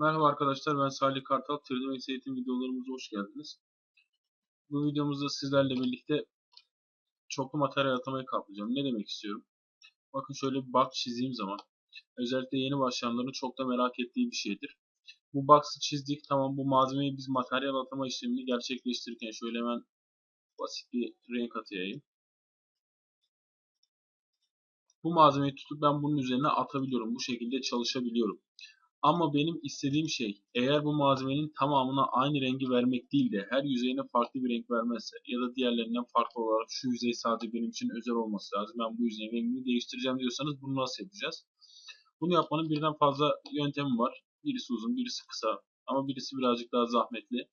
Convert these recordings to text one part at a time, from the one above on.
Merhaba arkadaşlar ben Salih Kartal. 3D Max eğitim videolarımıza hoş geldiniz. Bu videomuzda sizlerle birlikte çoklu materyal atamayı kaplayacağım. Ne demek istiyorum? Bakın şöyle bir box çizdiğim zaman özellikle yeni başlayanların çok da merak ettiği bir şeydir. Bu box'ı çizdik. Tamam bu malzemeyi biz materyal atama işlemini gerçekleştirirken şöyle hemen basit bir renk atayım. Bu malzemeyi tutup ben bunun üzerine atabiliyorum. Bu şekilde çalışabiliyorum. Ama benim istediğim şey eğer bu malzemenin tamamına aynı rengi vermek değil de her yüzeyine farklı bir renk vermezse ya da diğerlerinden farklı olarak şu yüzey sadece benim için özel olması lazım. Ben bu yüzeyin rengini değiştireceğim diyorsanız bunu nasıl yapacağız? Bunu yapmanın birden fazla yöntemi var. Birisi uzun, birisi kısa ama birisi birazcık daha zahmetli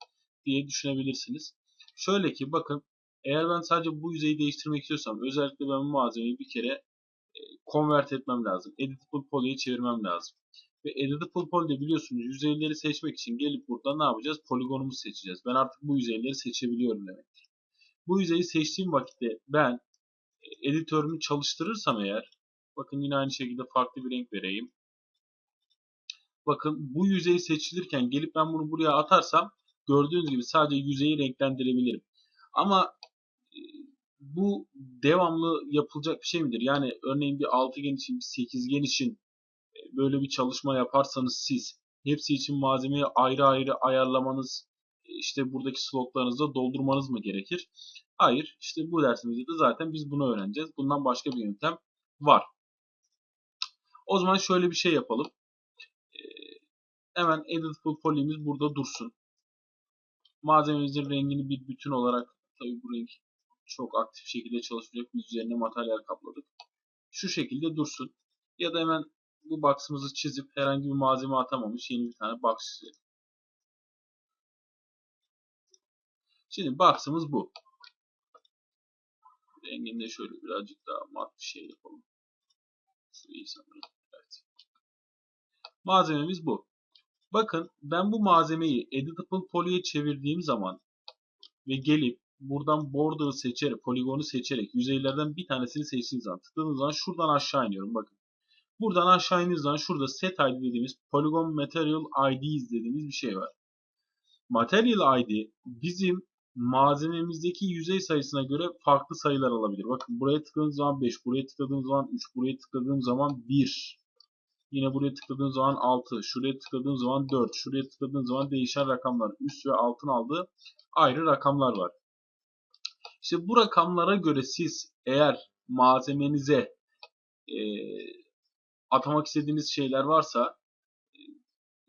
diye düşünebilirsiniz. Şöyle ki bakın eğer ben sadece bu yüzeyi değiştirmek istiyorsam özellikle ben bu malzemeyi bir kere convert etmem lazım. Editable poly'ye çevirmem lazım. Ve Editable Poly'de biliyorsunuz yüzeyleri seçmek için gelip burada ne yapacağız? Poligonumuzu seçeceğiz. Ben artık bu yüzeyleri seçebiliyorum demektir. Bu yüzeyi seçtiğim vakitte ben e, editörümü çalıştırırsam eğer bakın yine aynı şekilde farklı bir renk vereyim. Bakın bu yüzey seçilirken gelip ben bunu buraya atarsam gördüğünüz gibi sadece yüzeyi renklendirebilirim. Ama e, bu devamlı yapılacak bir şey midir? Yani örneğin bir altıgen için, bir sekizgen için böyle bir çalışma yaparsanız siz hepsi için malzemeyi ayrı ayrı ayarlamanız işte buradaki slotlarınızı da doldurmanız mı gerekir? Hayır. İşte bu dersimizde de zaten biz bunu öğreneceğiz. Bundan başka bir yöntem var. O zaman şöyle bir şey yapalım. Ee, hemen Editable Poly'miz burada dursun. Malzememizin rengini bir bütün olarak tabii bu renk çok aktif şekilde çalışacak. Biz üzerine materyal kapladık. Şu şekilde dursun. Ya da hemen bu box'ımızı çizip herhangi bir malzeme atamamış yeni bir tane box çizelim. Şimdi box'ımız bu. Rengini de şöyle birazcık daha mat bir şey yapalım. Şu iyi sanırım. Evet. Malzememiz bu. Bakın ben bu malzemeyi Editable Poly'ye çevirdiğim zaman ve gelip buradan border'ı seçerek, poligonu seçerek yüzeylerden bir tanesini seçtiğim zaman tıkladığım zaman şuradan aşağı iniyorum. Bakın. Buradan aşağı indiğiniz zaman şurada set ID dediğimiz Polygon Material IDs dediğimiz bir şey var. Material ID bizim malzememizdeki yüzey sayısına göre farklı sayılar alabilir. Bakın buraya tıkladığım zaman 5, buraya tıkladığım zaman 3, buraya tıkladığım zaman 1. Yine buraya tıkladığım zaman 6, şuraya tıkladığım zaman 4, şuraya tıkladığım zaman değişen rakamlar, üst ve altın aldığı ayrı rakamlar var. İşte bu rakamlara göre siz eğer malzemenize e, atamak istediğiniz şeyler varsa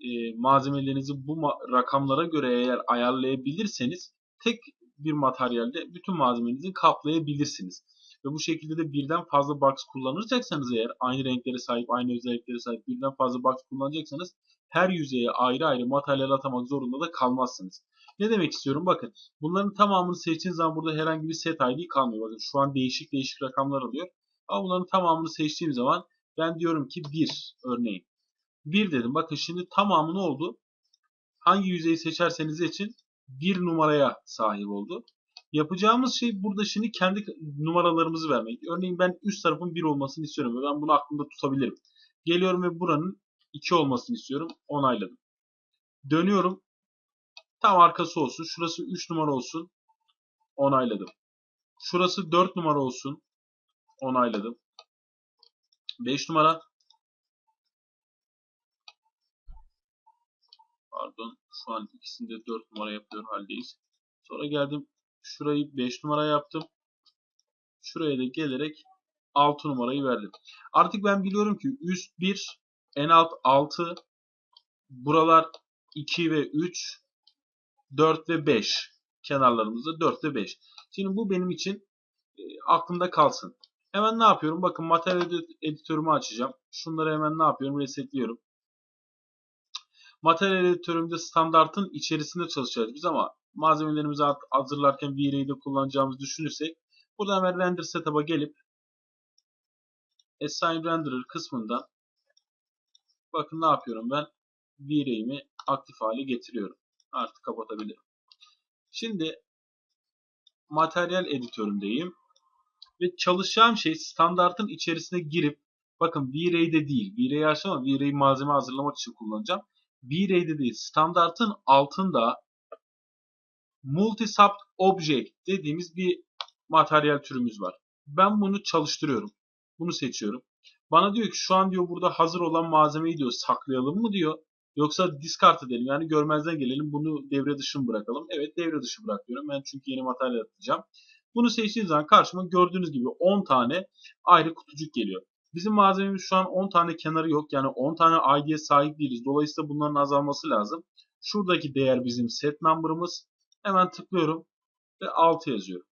e, malzemelerinizi bu ma rakamlara göre eğer ayarlayabilirseniz tek bir materyalde bütün malzemenizi kaplayabilirsiniz. Ve bu şekilde de birden fazla box kullanacaksanız eğer aynı renklere sahip, aynı özelliklere sahip birden fazla box kullanacaksanız her yüzeye ayrı ayrı materyal atamak zorunda da kalmazsınız. Ne demek istiyorum? Bakın bunların tamamını seçtiğiniz zaman burada herhangi bir set ID kalmıyor. Bakın şu an değişik değişik rakamlar alıyor. Ama bunların tamamını seçtiğim zaman ben diyorum ki 1 örneğin. 1 dedim. Bakın şimdi tamamı ne oldu? Hangi yüzeyi seçerseniz için bir numaraya sahip oldu. Yapacağımız şey burada şimdi kendi numaralarımızı vermek. Örneğin ben üst tarafın 1 olmasını istiyorum ben bunu aklımda tutabilirim. Geliyorum ve buranın 2 olmasını istiyorum. Onayladım. Dönüyorum. Tam arkası olsun. Şurası 3 numara olsun. Onayladım. Şurası 4 numara olsun. Onayladım. 5 numara. Pardon. Şu an ikisinde 4 numara yapıyor haldeyiz. Sonra geldim. Şurayı 5 numara yaptım. Şuraya da gelerek 6 numarayı verdim. Artık ben biliyorum ki üst 1, en alt 6, buralar 2 ve 3, 4 ve 5. Kenarlarımızda 4 ve 5. Şimdi bu benim için e, aklımda kalsın. Hemen ne yapıyorum? Bakın materyal editörümü açacağım. Şunları hemen ne yapıyorum? Resetliyorum. Materyal editörümde standartın içerisinde çalışacağız biz ama malzemelerimizi hazırlarken V-Ray'i de kullanacağımızı düşünürsek burada hemen render setup'a gelip assign renderer kısmından bakın ne yapıyorum ben V-Ray'imi aktif hale getiriyorum. Artık kapatabilirim. Şimdi materyal editöründeyim ve çalışacağım şey standartın içerisine girip bakın V-Ray'de değil. V-Ray'i açtım ama V-Ray'i malzeme hazırlamak için kullanacağım. V-Ray dediği standartın altında Multi-Sub Object dediğimiz bir materyal türümüz var. Ben bunu çalıştırıyorum. Bunu seçiyorum. Bana diyor ki şu an diyor burada hazır olan malzemeyi diyor saklayalım mı diyor. Yoksa discard edelim yani görmezden gelelim bunu devre dışı bırakalım? Evet devre dışı bırakıyorum ben çünkü yeni materyal atacağım. Bunu seçtiğim zaman karşıma gördüğünüz gibi 10 tane ayrı kutucuk geliyor. Bizim malzememiz şu an 10 tane kenarı yok. Yani 10 tane ID'ye sahip değiliz. Dolayısıyla bunların azalması lazım. Şuradaki değer bizim set number'ımız. Hemen tıklıyorum ve 6 yazıyorum.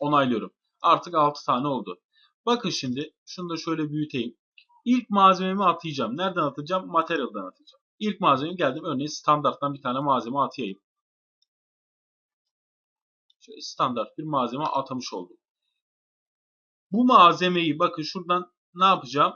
Onaylıyorum. Artık 6 tane oldu. Bakın şimdi şunu da şöyle büyüteyim. İlk malzememi atayacağım. Nereden atacağım? Material'dan atacağım. İlk malzemem geldim. Örneğin standarttan bir tane malzeme atayım. Standart bir malzeme atamış oldum. Bu malzemeyi bakın şuradan ne yapacağım?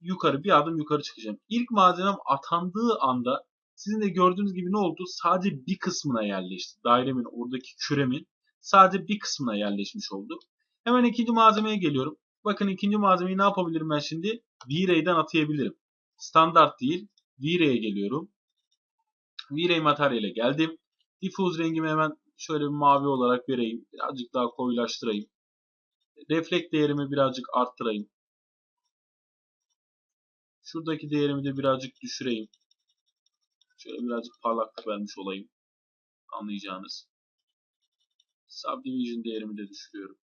Yukarı bir adım yukarı çıkacağım. İlk malzemem atandığı anda sizin de gördüğünüz gibi ne oldu? Sadece bir kısmına yerleşti. Dairemin oradaki küremin sadece bir kısmına yerleşmiş oldu. Hemen ikinci malzemeye geliyorum. Bakın ikinci malzemeyi ne yapabilirim ben şimdi? V-Ray'den atayabilirim. Standart değil. V-Ray'e geliyorum. V-Ray materyale geldim. Diffuse rengimi hemen şöyle bir mavi olarak vereyim. Birazcık daha koyulaştırayım. Reflekt değerimi birazcık arttırayım. Şuradaki değerimi de birazcık düşüreyim. Şöyle birazcık parlaklık vermiş olayım. Anlayacağınız. Subdivision değerimi de düşürüyorum.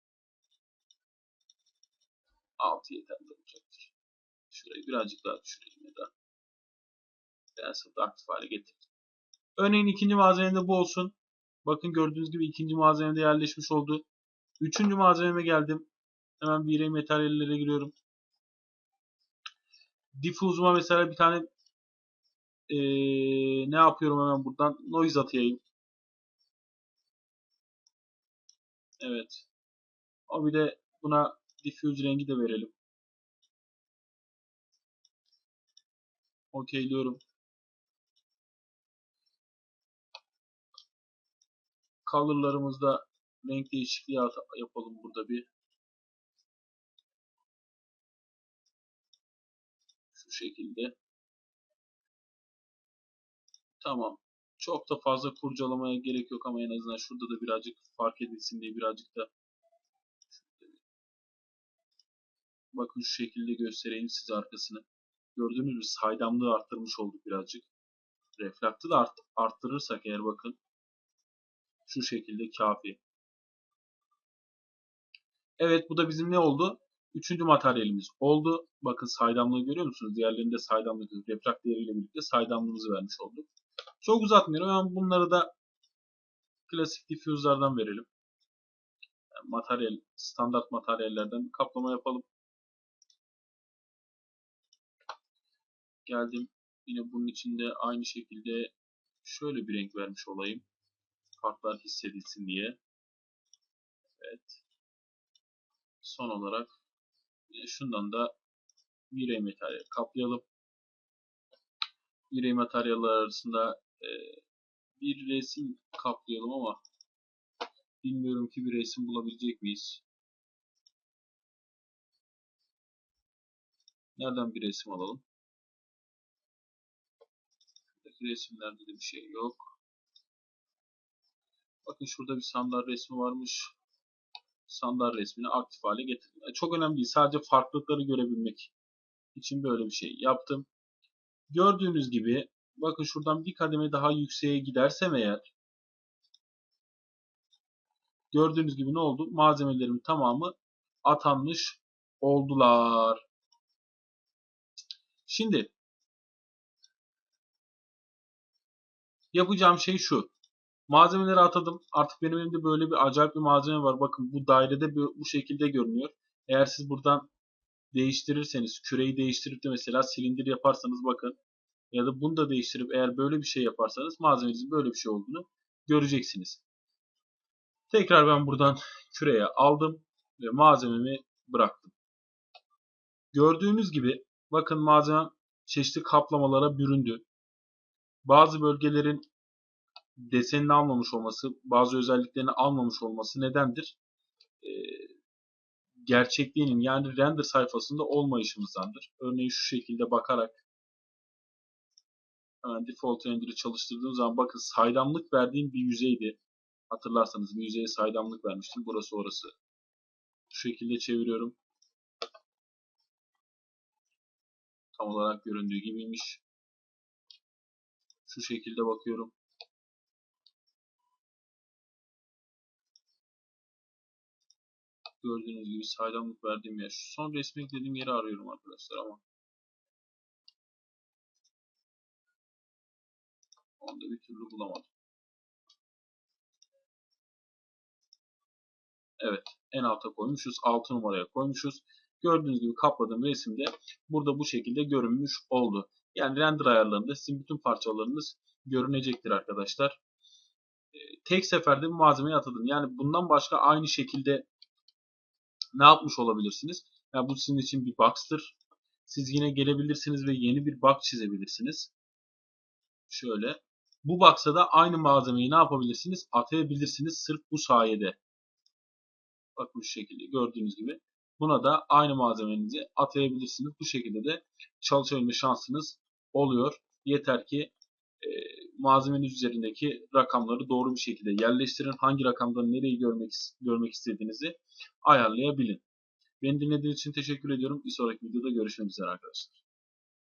6 yeterli olacaktır. Şurayı birazcık daha düşüreyim ya da Pencil'da aktif hale getirdim. Örneğin ikinci malzememde bu olsun. Bakın gördüğünüz gibi ikinci malzemede yerleşmiş oldu. Üçüncü malzememe geldim. Hemen bir yere materyallere giriyorum. Diffuse'uma mesela bir tane ee, ne yapıyorum hemen buradan? Noise atayım. Evet. O bir de buna diffuse rengi de verelim. Okeyliyorum. Color'larımızda renk değişikliği yapalım burada bir. Şu şekilde. Tamam. Çok da fazla kurcalamaya gerek yok ama en azından şurada da birazcık fark edilsin diye birazcık da bakın şu şekilde göstereyim size arkasını. Gördüğünüz gibi saydamlığı arttırmış olduk birazcık. Reflaktı da art, arttırırsak eğer bakın şu şekilde kafi. Evet bu da bizim ne oldu? Üçüncü materyalimiz oldu. Bakın saydamlığı görüyor musunuz? Diğerlerinde saydamlık refrakt değeriyle birlikte saydamlığımızı vermiş olduk. Çok uzatmıyorum. Hemen bunları da klasik diffuse'lardan verelim. Yani materyal, standart materyallerden kaplama yapalım. Geldim. Yine bunun içinde aynı şekilde şöyle bir renk vermiş olayım. Farklar hissedilsin diye. Evet. Son olarak şundan da virey materyal kaplayalım. Virey materyaller arasında e, bir resim kaplayalım ama bilmiyorum ki bir resim bulabilecek miyiz? Nereden bir resim alalım? Buradaki resimlerde de bir şey yok. Bakın şurada bir sandal resmi varmış. Sandal resmini aktif hale getirdim. Yani çok önemli değil. Sadece farklılıkları görebilmek için böyle bir şey yaptım. Gördüğünüz gibi bakın şuradan bir kademe daha yükseğe gidersem eğer gördüğünüz gibi ne oldu? Malzemelerimin tamamı atanmış oldular. Şimdi yapacağım şey şu. Malzemeleri atadım. Artık benim elimde böyle bir acayip bir malzeme var. Bakın bu dairede bu şekilde görünüyor. Eğer siz buradan değiştirirseniz, küreyi değiştirip de mesela silindir yaparsanız bakın ya da bunu da değiştirip eğer böyle bir şey yaparsanız malzemenizin böyle bir şey olduğunu göreceksiniz. Tekrar ben buradan küreye aldım ve malzememi bıraktım. Gördüğünüz gibi bakın malzemem çeşitli kaplamalara büründü. Bazı bölgelerin desenini almamış olması, bazı özelliklerini almamış olması nedendir? Ee, gerçekliğinin yani render sayfasında olmayışımızdandır. Örneğin şu şekilde bakarak Hemen default render'ı çalıştırdığım zaman bakın saydamlık verdiğim bir yüzeydi. Hatırlarsanız bir yüzeye saydamlık vermiştim. Burası orası. Şu şekilde çeviriyorum. Tam olarak göründüğü gibiymiş. Şu şekilde bakıyorum. Gördüğünüz gibi saydamlık verdiğim yer. Şu son resmi eklediğim yeri arıyorum arkadaşlar ama. Onu da bir türlü bulamadım. Evet. En alta koymuşuz. 6 numaraya koymuşuz. Gördüğünüz gibi kapladığım resimde burada bu şekilde görünmüş oldu. Yani render ayarlarında sizin bütün parçalarınız görünecektir arkadaşlar. Tek seferde bir malzemeyi atadım. Yani bundan başka aynı şekilde ne yapmış olabilirsiniz? Yani bu sizin için bir box'tır. Siz yine gelebilirsiniz ve yeni bir box çizebilirsiniz. Şöyle. Bu box'a da aynı malzemeyi ne yapabilirsiniz? Atayabilirsiniz sırf bu sayede. Bak bu şekilde gördüğünüz gibi. Buna da aynı malzemenizi atayabilirsiniz. Bu şekilde de çalışabilme şansınız oluyor. Yeter ki e, malzemeniz üzerindeki rakamları doğru bir şekilde yerleştirin. Hangi rakamdan nereyi görmek, görmek istediğinizi ayarlayabilin. Beni dinlediğiniz için teşekkür ediyorum. Bir sonraki videoda görüşmek üzere arkadaşlar.